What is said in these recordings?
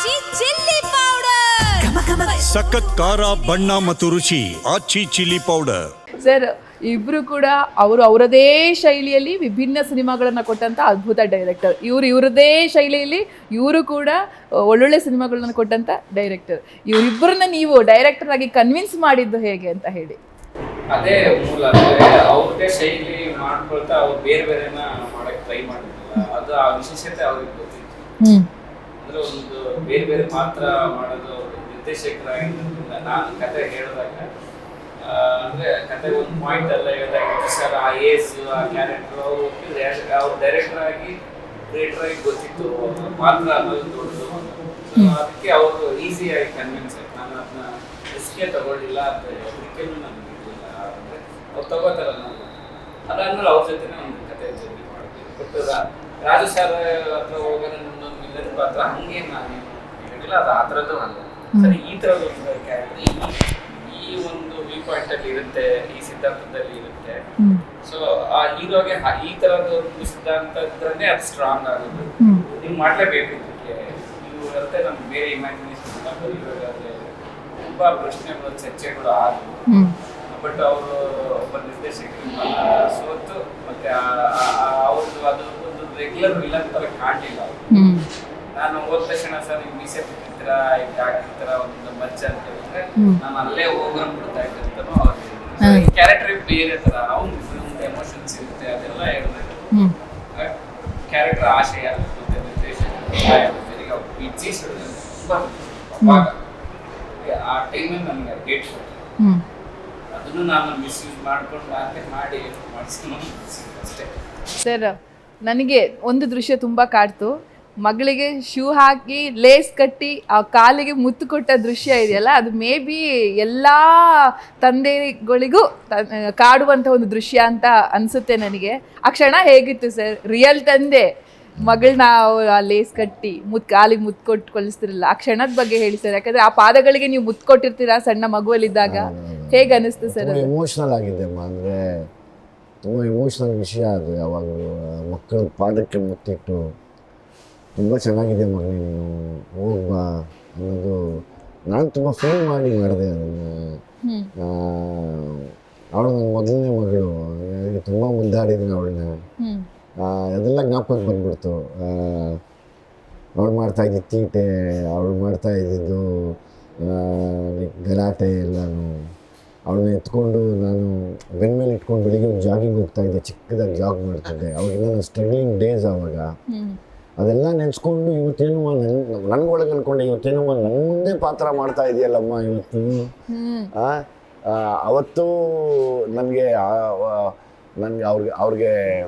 ಆಚಿ chilli powder ಸಖತ್ ಖಾರ ಬಣ್ಣ ಮತ್ತು ರುಚಿ ಆಚಿ ಚಿಲ್ಲಿ ಪೌಡರ್ ಸರ್ ಇಬ್ರು ಕೂಡ ಅವರು ಅವರದೇ ಶೈಲಿಯಲ್ಲಿ ವಿಭಿನ್ನ ಸಿನಿಮಾಗಳನ್ನ ಕೊಟ್ಟಂತ ಅದ್ಭುತ ಡೈರೆಕ್ಟರ್. ಇವರು ಇವರದೇ ಶೈಲಿಯಲ್ಲಿ ಇವರು ಕೂಡ ಒಳ್ಳೊಳ್ಳೆ ಸಿನಿಮಾಗಳನ್ನ ಕೊಟ್ಟಂತ ಡೈರೆಕ್ಟರ್. ಇವರಿಬ್ಬರನ್ನ ನೀವು ಡೈರೆಕ್ಟರ್ ಆಗಿ ಕನ್ವಿನ್ಸ್ ಮಾಡಿದ್ದು ಹೇಗೆ ಅಂತ ಹೇಳಿ. ಅದೇ ಮೂಲ ಅವ್ರದೇ ಶೈಲಿ ಮಾಡ್ಕೊಳ್ತಾ ಅವ್ರು ಬೇರೆ ಬೇರೆನ ಮಾಡಕ್ ಟ್ರೈ ಮಾಡಿದ್ರು ಅದು ಆ ವಿಶೇಷತೆ ಅವ್ರಿಗೆ ಗೊತ್ತಿತ್ತು. ಅಂದ್ರೆ ಒಂದು ಬೇರೆ ಬೇರೆ ಪಾತ್ರ ಮಾಡೋದು ನಿರ್ದೇಶಕರಾಗಿರೋದ್ರಿಂದ ನಾನು ಕತೆ ಹೇಳಿದಾಗ ಅಂದ್ರೆ ಕತೆ ಒಂದು ಪಾಯಿಂಟ್ ಎಲ್ಲ ಹೇಳಿದಾಗ ಸರ್ ಆ ಏಜ್, ಆ ಕ್ಯಾರೆಕ್ಟರ್ ಅವರು ಅವ್ರು ಡೈರೆಕ್ಟರ್ ಆಗಿ ಕ್ರಿಯೇಟರ್ ಆಗಿ ಗೊತ್ತಿತ್ತು ಪಾತ್ರ ಅನ್ನೋದು ದೊಡ್ಡದು? ಅದಕ್ಕೆ ಅವರು ಈಸಿಯಾಗಿ ಕನ್ವಿನ್ಸ್ ಆಯ್ತು. ನಾನು ಅದನ್ನ ರಿಸ್ಕೇ ತಗೊಳ್ಳಿಲ್ಲ ಅಂತ ಅದಕ್ಕೆ ನನಗೆ ಇರಲಿಲ್ಲ ಅಂದ್ರೆ ಅವ್ರು ತಗೋತಾರಲ್ಲ ನಾನು ಅದಾದ್ಮೇಲೆ ಅವ್ರ ಜೊತೆನೇ ಒಂದು ಕತೆ ಜರ್ನಿ ಮಾಡ್ತೀನಿ ಬಟ್ ರಾಜು ಸರ್ ಹತ್ರ ಹೋಗೋದು ವಿಲ್ಲನ್ ಪಾತ್ರ ಹಂಗೆ ನಾನು ಹೇಳಿಲ್ಲ ಅದು ಆ ಥರದ್ದು ಅಲ್ಲ. ಸರಿ ಈ ಥರದ್ದು ಒಂದು ಕ್ಯಾರೆಕ್ಟರ್ ಈ ಒಂದು ವ್ಯೂ ಪಾಯಿಂಟ್ ಅಲ್ಲಿ ಇರುತ್ತೆ ಈ ಸಿದ್ಧಾಂತದಲ್ಲಿ ಇರುತ್ತೆ. ಸೊ ಆ ಹೀರೋಗೆ ಈ ತರದ ಒಂದು ಸಿದ್ಧಾಂತ ಇದ್ರೇ ಅದು ಸ್ಟ್ರಾಂಗ್ ಆಗೋದು. ನೀವು ಮಾಡ್ಲೇಬೇಕು ಇದಕ್ಕೆ. ನೀವು ಇರುತ್ತೆ ನಮ್ಗೆ ಬೇರೆ ಇಮ್ಯಾಜಿನೇಷನ್ ಬರೀಬೇಕಾದ್ರೆ ತುಂಬಾ ಪ್ರಶ್ನೆಗಳು ಚರ್ಚೆಗಳು ಆದವು. ಬಟ್ ಅವರು ಒಬ್ಬ ನಿರ್ದೇಶಕರಿಂದ ಸೋತು ಮತ್ತೆ ಅವ್ರದ್ದು ಅದು ಒಂದು ರೆಗ್ಯುಲರ್ ವಿಲನ್ ತರ ಕಾಣಲಿಲ್ಲ. ನಾನು ಹೋದ ತಕ್ಷಣ ಸರ್ ನೀವು ಮೀಸೆ ಬಿಟ್ಟಿರ್ತೀರಾ ಈಗ ಹಾಕಿರ್ತೀರ ಒಂದು ಮಚ್ಚ ಅಂತ ಹೇಳಿದ್ರೆ ನಾನು ಅಲ್ಲೇ ಹೋಗೋನ್ ಬಿಡ್ತಾ ಇದ್ದೆ ಅವ್ರಿಗೆ ಅವ್ರು ಕ್ಯಾರೆಕ್ಟರ್ ಬೇರೆ ತರ ಅವ್ನು ಒಂದು ಎಮೋಷನ್ಸ್ ಇರುತ್ತೆ ಅದೆಲ್ಲ ಹೇಳ್ಬೇಕು. ಕ್ಯಾರೆಕ್ಟರ್ ಆಶಯ ಮತ್ತೆ ನಿರ್ದೇಶನ ಅವಾಗ ಆ ಟೈಮಲ್ಲಿ ನನಗೆ ಡೇಟ್ ಅದನ್ನು ನಾನು ಮಿಸ್ಯೂಸ್ ಮಾಡ್ಕೊಂಡು ಮಾತೆ ಮಾಡಿ ಮಾಡಿಸ್ಕೊಂಡು ಅಷ್ಟೇ. ಸರ್ ನನಗೆ ಒಂದು ದೃಶ್ಯ ತುಂಬ ಕಾಡ್ತು. ಮಗಳಿಗೆ ಶೂ ಹಾಕಿ ಲೇಸ್ ಕಟ್ಟಿ ಆ ಕಾಲಿಗೆ ಮುತ್ತು ಕೊಟ್ಟ ದೃಶ್ಯ ಇದೆಯಲ್ಲ ಅದು ಮೇ ಬಿ ಎಲ್ಲ ತಂದೆಗಳಿಗೂ ಕಾಡುವಂಥ ಒಂದು ದೃಶ್ಯ ಅಂತ ಅನಿಸುತ್ತೆ ನನಗೆ. ಆ ಕ್ಷಣ ಹೇಗಿತ್ತು ಸರ್? ರಿಯಲ್ ತಂದೆ ಮಗಳನ್ನ ಆ ಲೇಸ್ ಕಟ್ಟಿ ಮುತ್ ಕಾಲಿಗೆ ಮುತ್ತು ಕೊಟ್ಟು ಕಳಿಸ್ತಿರಲ್ಲ ಆ ಕ್ಷಣದ ಬಗ್ಗೆ ಹೇಳಿ ಸರ್ ಯಾಕಂದ್ರೆ ಆ ಪಾದಗಳಿಗೆ ನೀವು ಮುತ್ತು ಕೊಟ್ಟಿರ್ತೀರಾ ಸಣ್ಣ ಮಗುವಲ್ಲಿದ್ದಾಗ? ಹೇಗೆ ಅನಿಸ್ತು ಸರ್ ಇಮೋಷನಲ್ ಎಮೋಷ್ನಲ್ ಆಗಿದ್ದೆಮ್ಮ ಅಂದರೆ ತುಂಬ ಇಮೋಷನಲ್ ವಿಷಯ ಅದು. ಯಾವಾಗ ಮಕ್ಕಳ ಪಾದಕ್ಕೆ ಮುತ್ತಿಟ್ಟು ತುಂಬ ಚೆನ್ನಾಗಿದೆ ಮಗನೇ. ನೀನು ಹೋಗ್ಬಾ ಅನ್ನೋದು ನಾನು ತುಂಬ ಫೋನ್ ಮಾಡಿ ಮಾಡಿದೆ ಅದನ್ನು. ಅವಳು ನನ್ನ ಮೊದಲನೇ ಮಗಳು. ನನಗೆ ತುಂಬ ಮುದ್ದಾಡಿದ್ದೀನಿ ಅವಳನ್ನ. ಅದೆಲ್ಲ ಜ್ಞಾಪಕ ಬಂದ್ಬಿಡ್ತು. ಅವಳು ಮಾಡ್ತಾ ಇದ್ದಿದ್ದು ತೀಟೆ ಅವಳು ಮಾಡ್ತಾ ಇದ್ದಿದ್ದು ಆ, ಗಲಾಟೆ ಎಲ್ಲನೂ. ಅವಳನ್ನ ಎತ್ಕೊಂಡು ನಾನು ಬೆನ್ನ ಮೇಲೆ ಇಟ್ಕೊಂಡು ಬೆಳಿಗ್ಗೆ ಒಂದು ಜಾಗಿಂಗ್ ಹೋಗ್ತಾ ಇದ್ದೆ. ಚಿಕ್ಕದಾಗಿ ಜಾಗ್ ಮಾಡ್ತಿದ್ದೆ. ಅವಾಗೆಲ್ಲ ಸ್ಟ್ರಗ್ಲಿಂಗ್ ಡೇಸ್ ಅವಾಗ ಅದೆಲ್ಲ ನೆನೆಸ್ಕೊಂಡು ಇವತ್ತೇನು ನನ್ನ ಒಳಗೆ ಅನ್ಕೊಂಡೆ ಇವತ್ತೇನು ನನ್ನ ಮುಂದೆ ಪಾತ್ರ ಮಾಡ್ತಾ ಇದೆಯಲ್ಲಮ್ಮ ಇವತ್ತು. ಅವತ್ತು ನನಗೆ ನನಗೆ ಅವ್ರಿಗೆ ಅವ್ರಿಗೆ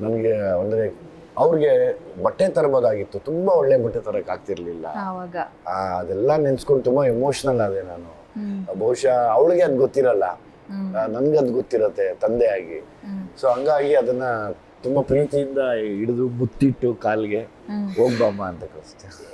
ನನಗೆ ಅಂದರೆ ಅವ್ರಿಗೆ ಬಟ್ಟೆ ತರಬೋದಾಗಿತ್ತು. ತುಂಬ ಒಳ್ಳೆ ಬಟ್ಟೆ ತರಕ್ಕೆ ಆಗ್ತಿರ್ಲಿಲ್ಲ. ಆವಾಗ ಆ, ಅದೆಲ್ಲ ನೆನೆಸ್ಕೊಂಡು ತುಂಬ ಎಮೋಷ್ನಲ್ ಆದೆ ನಾನು. ಬಹುಶಃ ಅವಳಿಗೆ ಅದು ಗೊತ್ತಿರಲ್ಲ. ನನ್ಗೆ ಅದು ಗೊತ್ತಿರತ್ತೆ ತಂದೆಯಾಗಿ. ಆಗಿ ಸೊ ಹಂಗಾಗಿ ಅದನ್ನ ತುಂಬ ಪ್ರೀತಿಯಿಂದ ಹಿಡಿದು ಮುತ್ತಿಟ್ಟು ಕಾಲಿಗೆ. ಹೋಗ್ಬಮ್ಮ ಅಂತ ಕಳಿಸ್ತೇನೆ